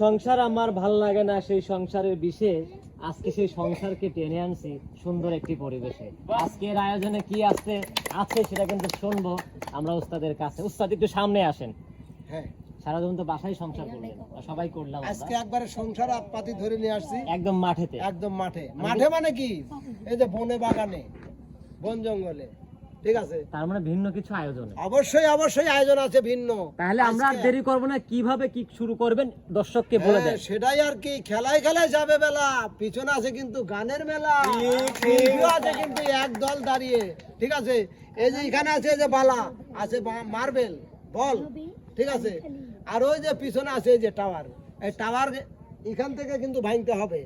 সংসার আমার ভালো লাগে না সেই সংসারের বিশেষ আজকে সেই সংসারকে টেনে আনছি সুন্দর একটি পরিবেশে। আজকের আয়োজনে কি আছে? আছে সেটা কিন্তু শুনব। আমরা উস্তাদের কাছে উস্তাদ একটু সামনে আসেন। হ্যাঁ। সারাদিন তো বাসায় সংসার করলেন। সবাই করলাম আজকে একবারে সংসার আপাতি ধরে নিয়ে আসছি। একদম মাঠেতে। একদম মাঠে। মাঠে মানে কি? এই যে বনে বাগানে বন জঙ্গলে। ঠিক আছে? তার মানে ভিন্ন কিছু আয়োজনে। অবশ্যই অবশ্যই আয়োজন আছে ভিন্ন। তাহলে আমরা আর দেরি করব না কীভাবে কি শুরু করবেন দর্শককে বলে হ্যাঁ, দেন। সেটাই আর কি খেলায় খেলায় যাবে বেলা পিছনে আছে কিন্তু গানের মেলা আছে কিন্তু এক দল দাঁড়িয়ে ঠিক আছে? এই যে এখানে আছে যে বালা আছে মার্বেল বল ঠিক আছে? আর ওই যে পিছনে আছে এই যে টাওয়ার এই টাওয়ার এখান থেকে কিন্তু ভাঙতে হবে।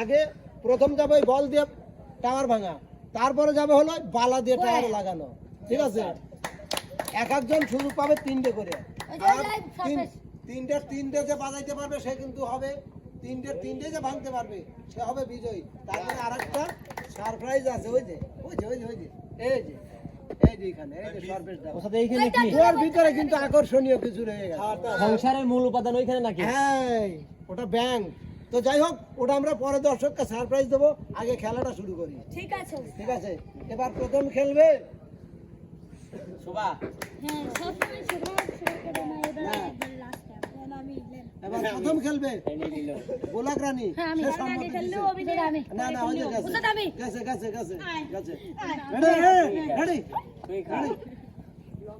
আগে প্রথম যাবে ওই বল দিয়ে টাওয়ার ভাঙা। তারপরে যাবে হলো বালা দিয়ে টাওয়ার লাগানো। ঠিক আছে? এক একজন শুরু পাবে তিনটে করে। আর তিনটে তিনটে যে বাজাইতে পারবে সে কিন্তু হবে তিনটে তিনটে যে ভাঙতে পারবে সে হবে বিজয়ী। তারপরে আরেকটা সারপ্রাইজ আছে ওই যে ওই যে ওই যে ওই যে এই যে এই যে এখানে এই যে সারপ্রাইজ দাও ওর সাথে এইখানে কি? ভিতরে কিন্তু আকর্ষণীয় কিছু রয়ে গেছে। সংসারের মূল উপাদান ওইখানে নাকি? হ্যাঁ ওটা ব্যাংক তো যাই হোক ওটা আমরা পরে দর্শককে সারপ্রাইজ দেবো। আগে খেলাটা শুরু করি। ঠিক আছে। ঠিক আছে? এবার প্রথম খেলবে? শোভা। হ্যাঁ সবসময় না প্রথম খেলবে? গোলাক রানী। না না ওই গেছে। গেছে গেছে গেছে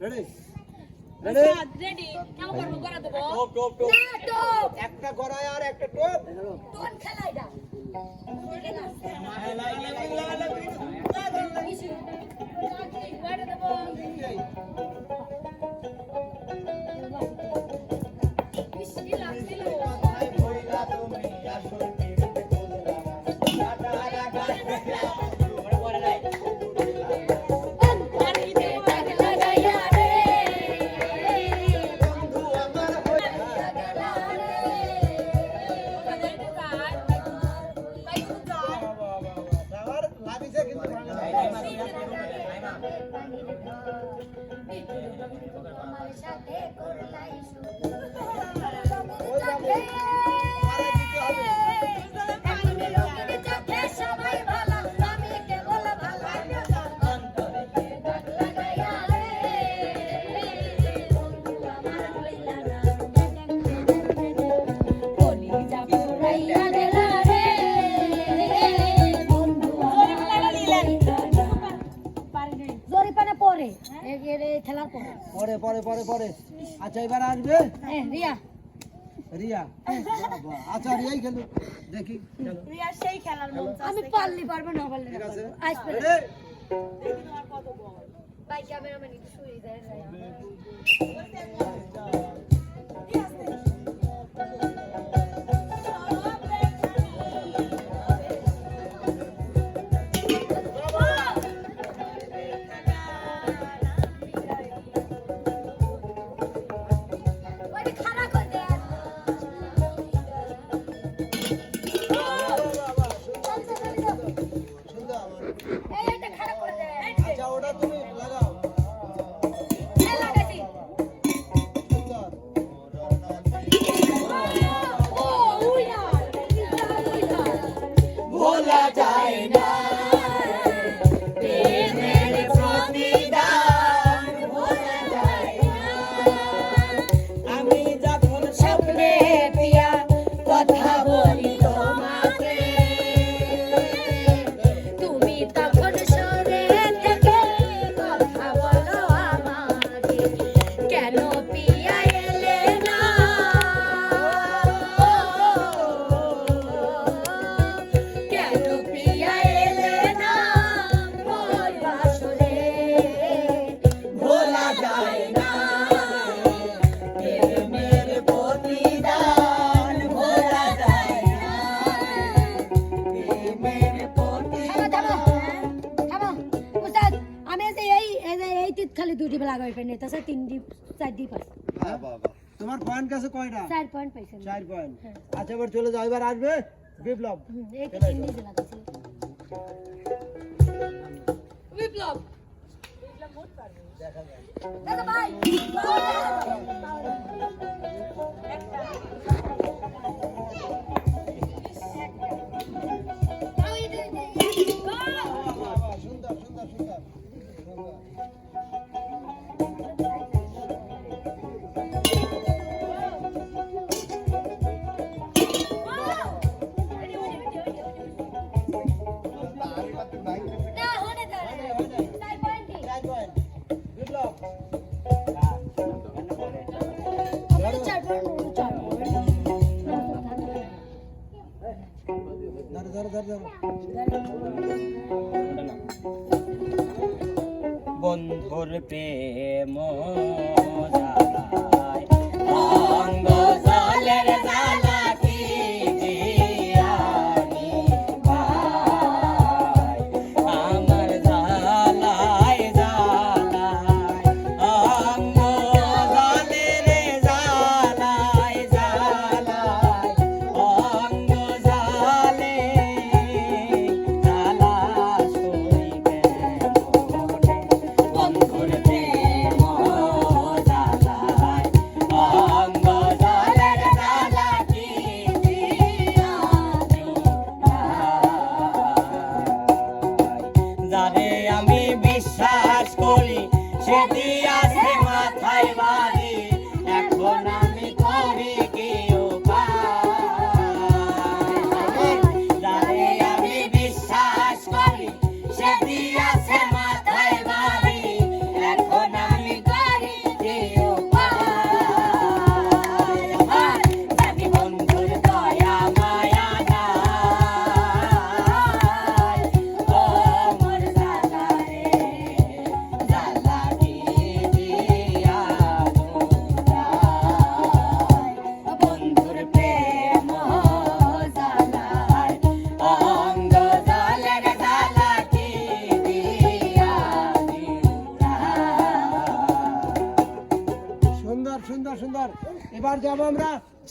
রেডি রেডি কেমন করব করে দেব না তো একটা গড়ায় আর একটা টপ কোন খেলা এটা আবার পরে খেলার পরে পরে পরে পরে। আচ্ছা এবার আসবে? হ্যাঁ রিয়া। রিয়া আচ্ছা রিয়াই খেলো। দেখি। খেলো আমি পারলি পারব না পারলে ঠিক আছে। কত বল। ভাই ক্যামেরাম্যান একটু শুয়ে দেয় খালি দুটি লাগাই পাইনি তাছাড়া তিনটি চারটি পাই তোমার পয়েন্ট কাছে কয়টা? চার পয়েন্ট পাইছে। চার পয়েন্ট আচ্ছা এবার চলে যাও এবার আসবে বিপ্লব। বিপ্লব! দেখা দাদা ভাই! বন্ধুর প্রেম জালা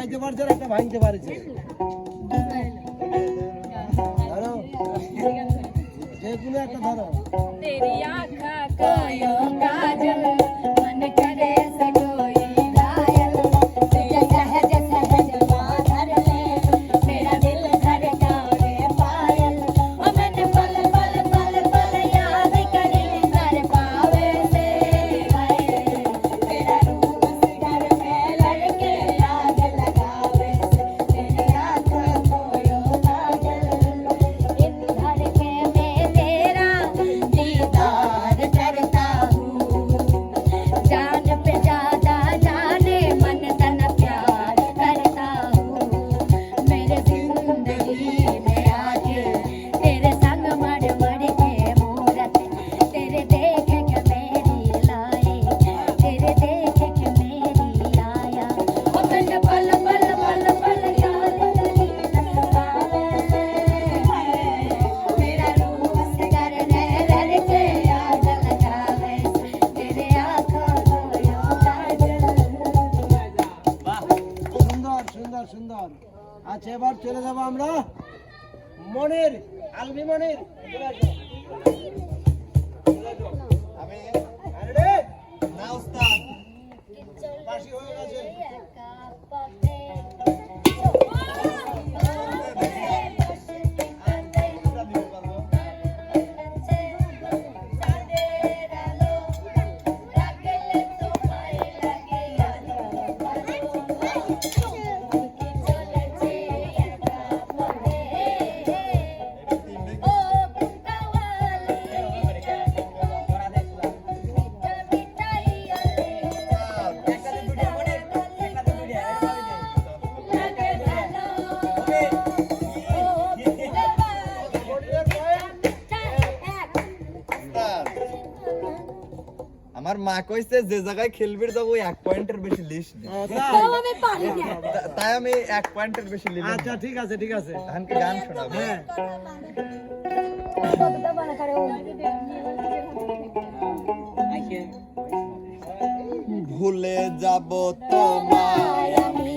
লাগাইতে পারছে আর একটা ভাঙতে পারছে। বাসি হয়ে গেছে মা কইছে যে জায়গায় খেলবি যাব এক পয়েন্টের বেশি লিস্ট ও, তাই? আমি পারি না। তাই আমি এক পয়েন্টের বেশি লিলাম আচ্ছা ঠিক আছে ঠিক আছে। ধানকে গান শোনাবো। হ্যাঁ। ভুলে যাব তোমায় আমি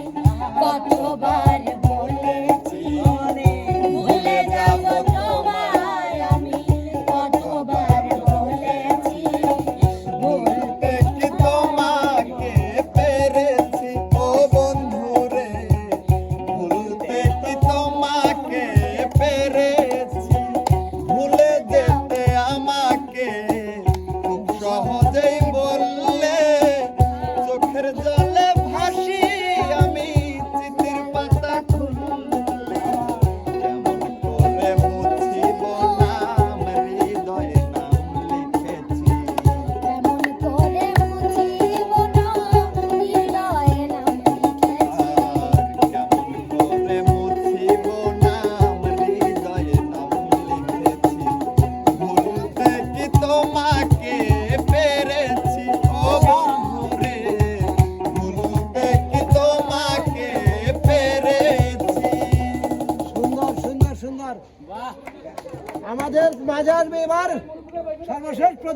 কতবার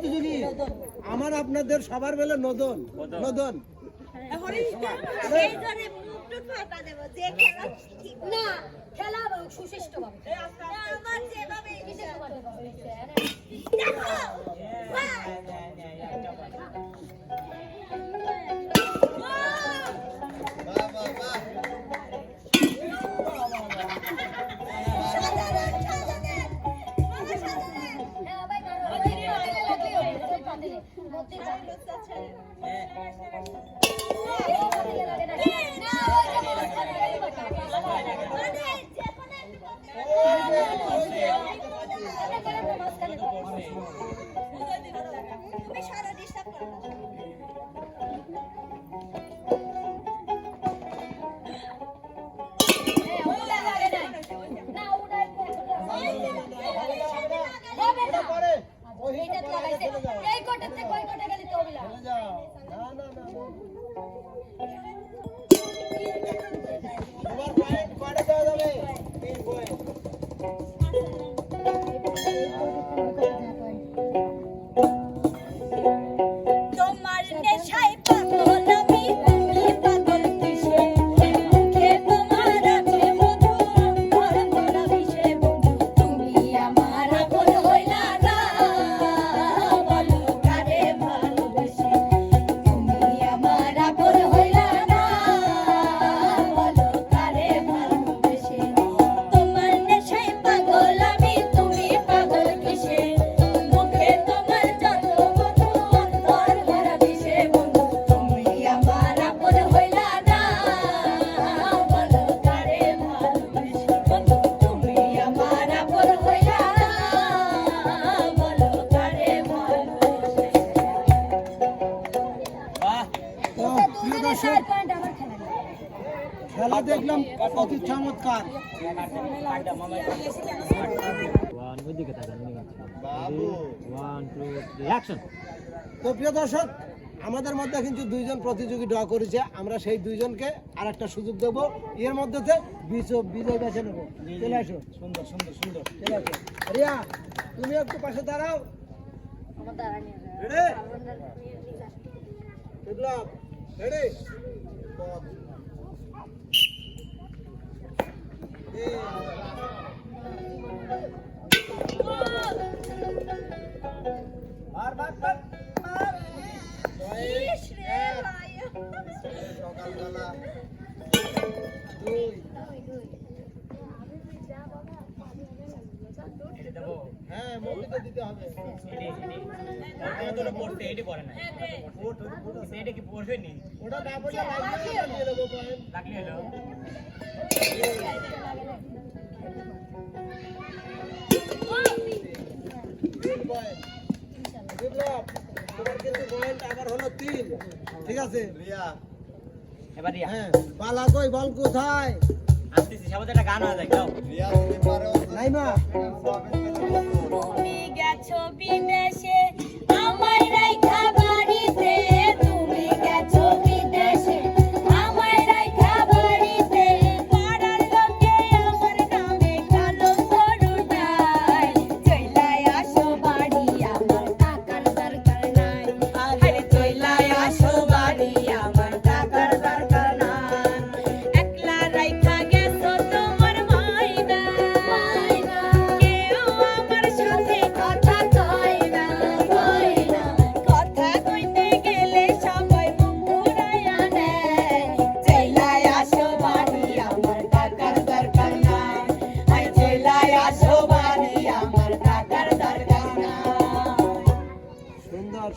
প্রতিযোগী আমার আপনাদের সবার বেলে নদন নদন। না এই কোটাতে কই কোটা গেলি তো না না না তো প্রিয় দর্শক আমাদের মধ্যে কিন্তু দুইজন প্রতিযোগী ড্র করেছে। আমরা সেই দুইজনকে আর একটা সুযোগ দেবো। এর মধ্যে বিজয় বেছে নেব। চলে আসো। সুন্দর সুন্দর সুন্দর। চলে আসো। রিয়া তুমি একটু পাশে দাঁড়াও। রেডি হ্যাঁ মমিতে দিতে হবে ওটা না পড়লে লাগবে না, নিয়ে নেব পয়েন্ট বিপ্লব তোমার কিন্তু পয়েন্ট আবার হলো তিন। ঠিক আছে? রিয়া। এবার রিয়া। হ্যাঁ বালা কই বল কোথায়? আসতেছি সবাই একটা গান হয়ে যায় রিয়া নাইমা। তুমি গেছো সুন্দর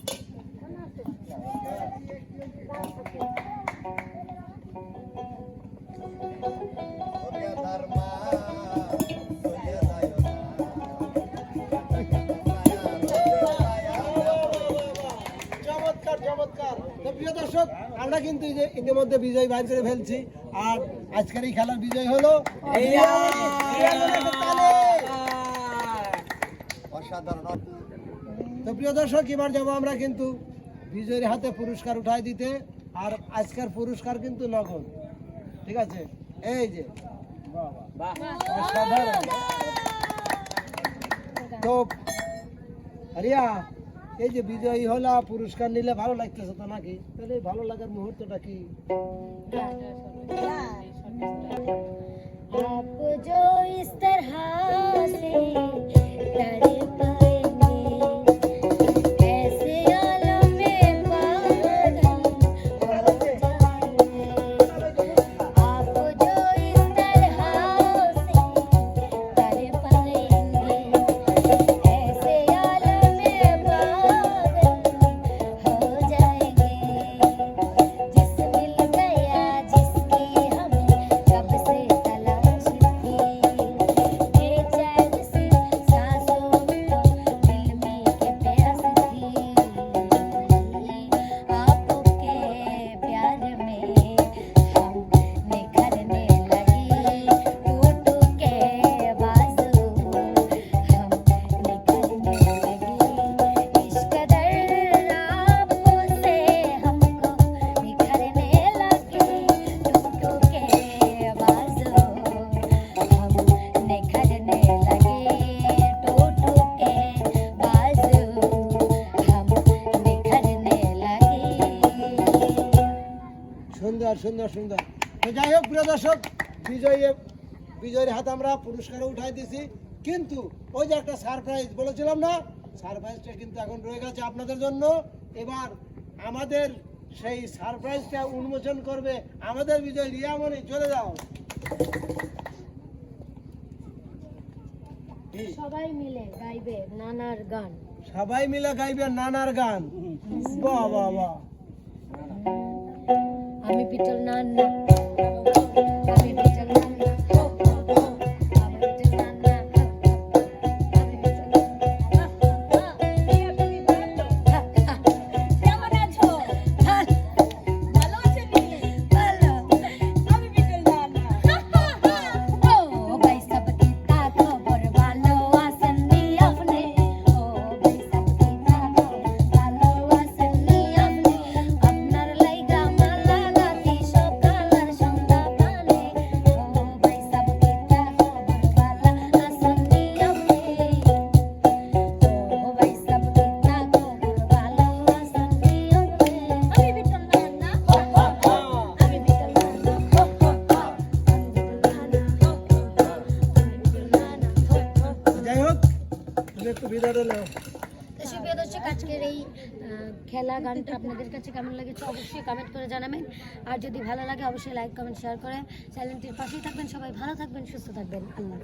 কিন্তু ইতিমধ্যে বিজয় বাইর করে ফেলছি। আর আজকের এই খেলার বিজয় হলো অসাধারণ। তো প্রিয় দর্শক এবার যাব আমরা কিন্তু বিজয়ের হাতে পুরস্কার উঠাই দিতে। আর আজকের পুরস্কার কিন্তু নগদ। ঠিক আছে? এই যে। অসাধারণ। তো রিয়া এই যে বিজয়ী হলা পুরস্কার নিলে ভালো লাগতেছে তো নাকি তাহলে এই ভালো লাগার মুহূর্তটা কি आप जो इस तरह से সুন্দর সুন্দর। তো যাই হোক প্রিয় দর্শক বিজয়ী বিজয়ের হাতে আমরা পুরস্কার উঠাই দিছি। কিন্তু ওই যে একটা সারপ্রাইজ বলেছিলাম না সারপ্রাইজটা কিন্তু এখন রয়ে গেছে আপনাদের জন্য। এবার আমাদের সেই সারপ্রাইজটা উন্মোচন করবে আমাদের বিজয় রিয়ামণি। চলে যাও। সবাই মিলে গাইবে নানার গান। সবাই মিলে গাইবে নানার গান। বাহ বাহ বাহ। Kami bicara Nana. Kami bicara. Nana. সুপ্রিয় দর্শক আজকের এই খেলা গানটা আপনাদের কাছে কেমন লেগেছে অবশ্যই কমেন্ট করে জানাবেন। আর যদি ভালো লাগে, অবশ্যই লাইক কমেন্ট শেয়ার করে চ্যানেলটির পাশেই থাকবেন। সবাই ভালো থাকবেন, সুস্থ থাকবেন। আল্লাহ